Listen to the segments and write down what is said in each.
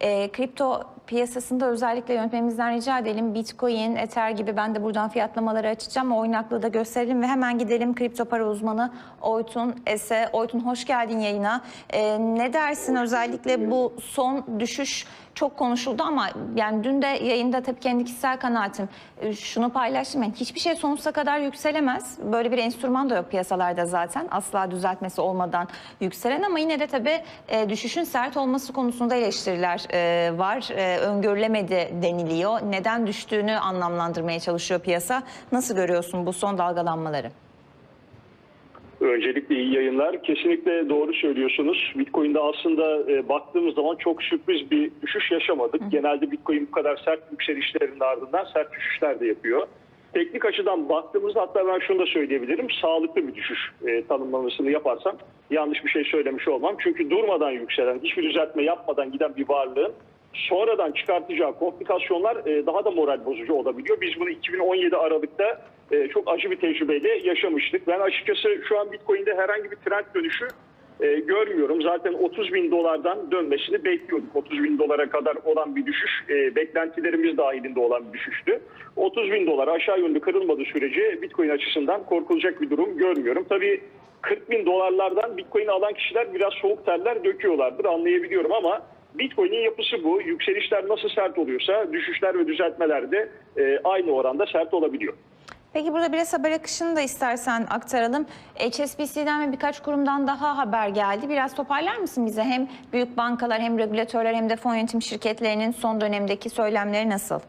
E, kripto piyasasında özellikle yönetmenimizden rica edelim. Bitcoin, Ether gibi ben de buradan fiyatlamaları açacağım. Oynaklığı da gösterelim ve hemen gidelim kripto para uzmanı Oytun Ese. Oytun hoş geldin yayına. E, ne dersin özellikle bu son düşüş çok konuşuldu ama yani dün de yayında tabii kendi kişisel kanaatim e, şunu paylaştım. Yani hiçbir şey sonsuza kadar yükselemez. Böyle bir enstrüman da yok piyasalarda zaten. Asla düzeltmesi olmadan yükselen ama yine de tabii e, düşüşün sert olması konusunda eleştiriler e, var. E, öngörülemedi deniliyor. Neden düştüğünü anlamlandırmaya çalışıyor piyasa. Nasıl görüyorsun bu son dalgalanmaları? Öncelikle iyi yayınlar. Kesinlikle doğru söylüyorsunuz. Bitcoin'de aslında e, baktığımız zaman çok sürpriz bir düşüş yaşamadık. Genelde Bitcoin bu kadar sert yükselişlerin ardından sert düşüşler de yapıyor. Teknik açıdan baktığımızda hatta ben şunu da söyleyebilirim. Sağlıklı bir düşüş e, tanımlamasını yaparsam yanlış bir şey söylemiş olmam. Çünkü durmadan yükselen, hiçbir düzeltme yapmadan giden bir varlığın sonradan çıkartacağı komplikasyonlar e, daha da moral bozucu olabiliyor. Biz bunu 2017 Aralık'ta e, çok acı bir tecrübeyle yaşamıştık. Ben açıkçası şu an Bitcoin'de herhangi bir trend dönüşü e, görmüyorum. Zaten 30 bin dolardan dönmesini bekliyorduk. 30 bin dolara kadar olan bir düşüş e, beklentilerimiz dahilinde olan bir düşüştü. 30 bin dolar aşağı yönlü kırılmadığı sürece Bitcoin açısından korkulacak bir durum görmüyorum. Tabii 40 bin dolarlardan Bitcoin alan kişiler biraz soğuk terler döküyorlardır anlayabiliyorum ama Bitcoin'in yapısı bu. Yükselişler nasıl sert oluyorsa düşüşler ve düzeltmeler de e, aynı oranda sert olabiliyor. Peki burada biraz haber akışını da istersen aktaralım. HSBC'den ve birkaç kurumdan daha haber geldi. Biraz toparlar mısın bize? Hem büyük bankalar hem regülatörler hem de fon yönetim şirketlerinin son dönemdeki söylemleri nasıl?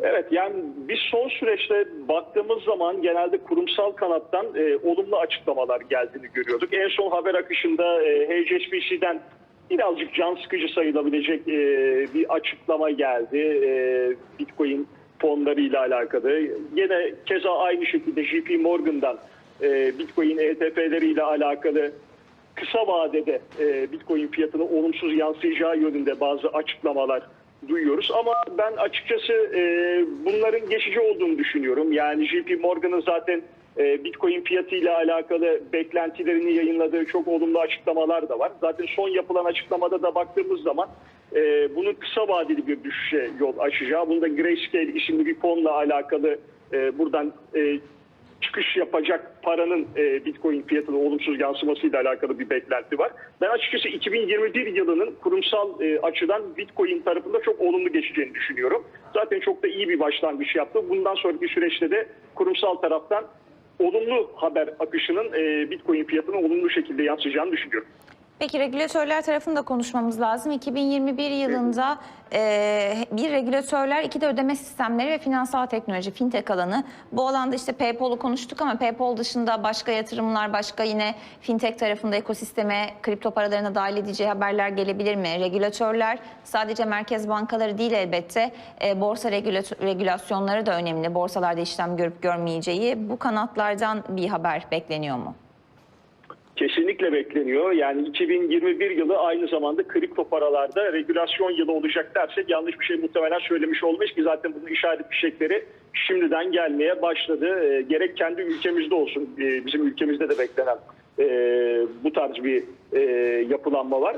Evet yani biz son süreçte baktığımız zaman genelde kurumsal kanattan e, olumlu açıklamalar geldiğini görüyorduk. En son haber akışında e, HSBC'den birazcık can sıkıcı sayılabilecek e, bir açıklama geldi. E, Bitcoin fonlarıyla alakalı. Yine keza aynı şekilde JP Morgan'dan e, Bitcoin ETF'leriyle alakalı kısa vadede e, Bitcoin fiyatına olumsuz yansıyacağı yönünde bazı açıklamalar duyuyoruz. Ama ben açıkçası e, bunların geçici olduğunu düşünüyorum. Yani JP Morgan'ın zaten Bitcoin fiyatıyla alakalı beklentilerini yayınladığı çok olumlu açıklamalar da var. Zaten son yapılan açıklamada da baktığımız zaman e, bunun kısa vadeli bir düşüşe yol açacağı, bunda Grayscale isimli bir fonla alakalı e, buradan e, çıkış yapacak paranın Bitcoin fiyatına olumsuz yansımasıyla alakalı bir beklenti var. Ben açıkçası 2021 yılının kurumsal açıdan Bitcoin tarafında çok olumlu geçeceğini düşünüyorum. Zaten çok da iyi bir başlangıç yaptı. Bundan sonraki süreçte de kurumsal taraftan olumlu haber akışının e, Bitcoin fiyatına olumlu şekilde yansıyacağını düşünüyorum. Peki regülatörler tarafında konuşmamız lazım. 2021 yılında e, bir regülatörler, iki de ödeme sistemleri ve finansal teknoloji, fintech alanı. Bu alanda işte PayPal'u konuştuk ama PayPal dışında başka yatırımlar, başka yine fintech tarafında ekosisteme kripto paralarına dahil edeceği haberler gelebilir mi? Regülatörler sadece merkez bankaları değil elbette. E, borsa regülasyonları da önemli. Borsalarda işlem görüp görmeyeceği. Bu kanatlardan bir haber bekleniyor mu? Kesinlikle bekleniyor. Yani 2021 yılı aynı zamanda kripto paralarda regülasyon yılı olacak dersek yanlış bir şey muhtemelen söylemiş olmayız ki zaten bunun işaret fişekleri şimdiden gelmeye başladı. E, gerek kendi ülkemizde olsun, e, bizim ülkemizde de beklenen e, bu tarz bir e, yapılanma var.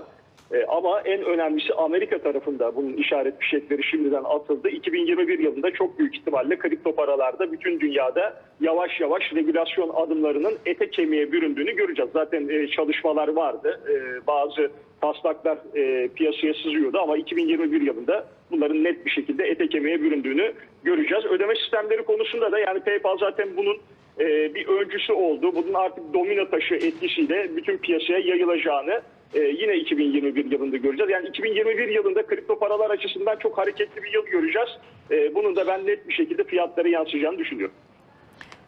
E, ama en önemlisi Amerika tarafında bunun işaret fişekleri şimdiden atıldı. 2021 yılında çok büyük ihtimalle kripto paralarda bütün dünyada yavaş yavaş regülasyon adımlarının ete kemiğe büründüğünü göreceğiz. Zaten e, çalışmalar vardı. E, bazı taslaklar e, piyasaya sızıyordu ama 2021 yılında bunların net bir şekilde ete kemiğe büründüğünü göreceğiz. Ödeme sistemleri konusunda da yani PayPal zaten bunun e, bir öncüsü oldu. Bunun artık domino taşı etkisiyle bütün piyasaya yayılacağını e, yine 2021 yılında göreceğiz. Yani 2021 yılında kripto paralar açısından çok hareketli bir yıl göreceğiz. E, bunun da ben net bir şekilde fiyatlara yansıyacağını düşünüyorum.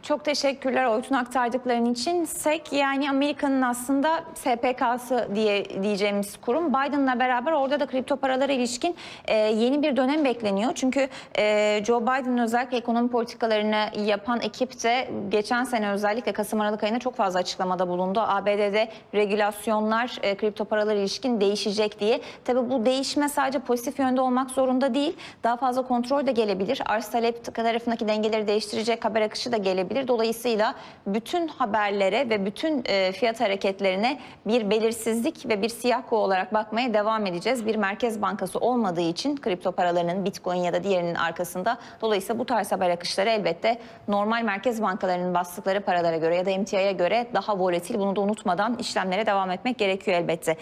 Çok teşekkürler Oytun aktardıkların için. SEC yani Amerika'nın aslında SPK'sı diye diyeceğimiz kurum. Biden'la beraber orada da kripto paralara ilişkin e, yeni bir dönem bekleniyor. Çünkü e, Joe Biden'ın özellikle ekonomi politikalarını yapan ekip de geçen sene özellikle Kasım Aralık ayında çok fazla açıklamada bulundu. ABD'de regülasyonlar e, kripto paralara ilişkin değişecek diye. Tabii bu değişme sadece pozitif yönde olmak zorunda değil. Daha fazla kontrol de gelebilir. Arz talep tarafındaki dengeleri değiştirecek haber akışı da gelebilir. Olabilir. Dolayısıyla bütün haberlere ve bütün e, fiyat hareketlerine bir belirsizlik ve bir siyah kuğu olarak bakmaya devam edeceğiz. Bir merkez bankası olmadığı için kripto paralarının Bitcoin ya da diğerinin arkasında. Dolayısıyla bu tarz haber akışları elbette normal merkez bankalarının bastıkları paralara göre ya da emtiaya göre daha volatil. Bunu da unutmadan işlemlere devam etmek gerekiyor elbette.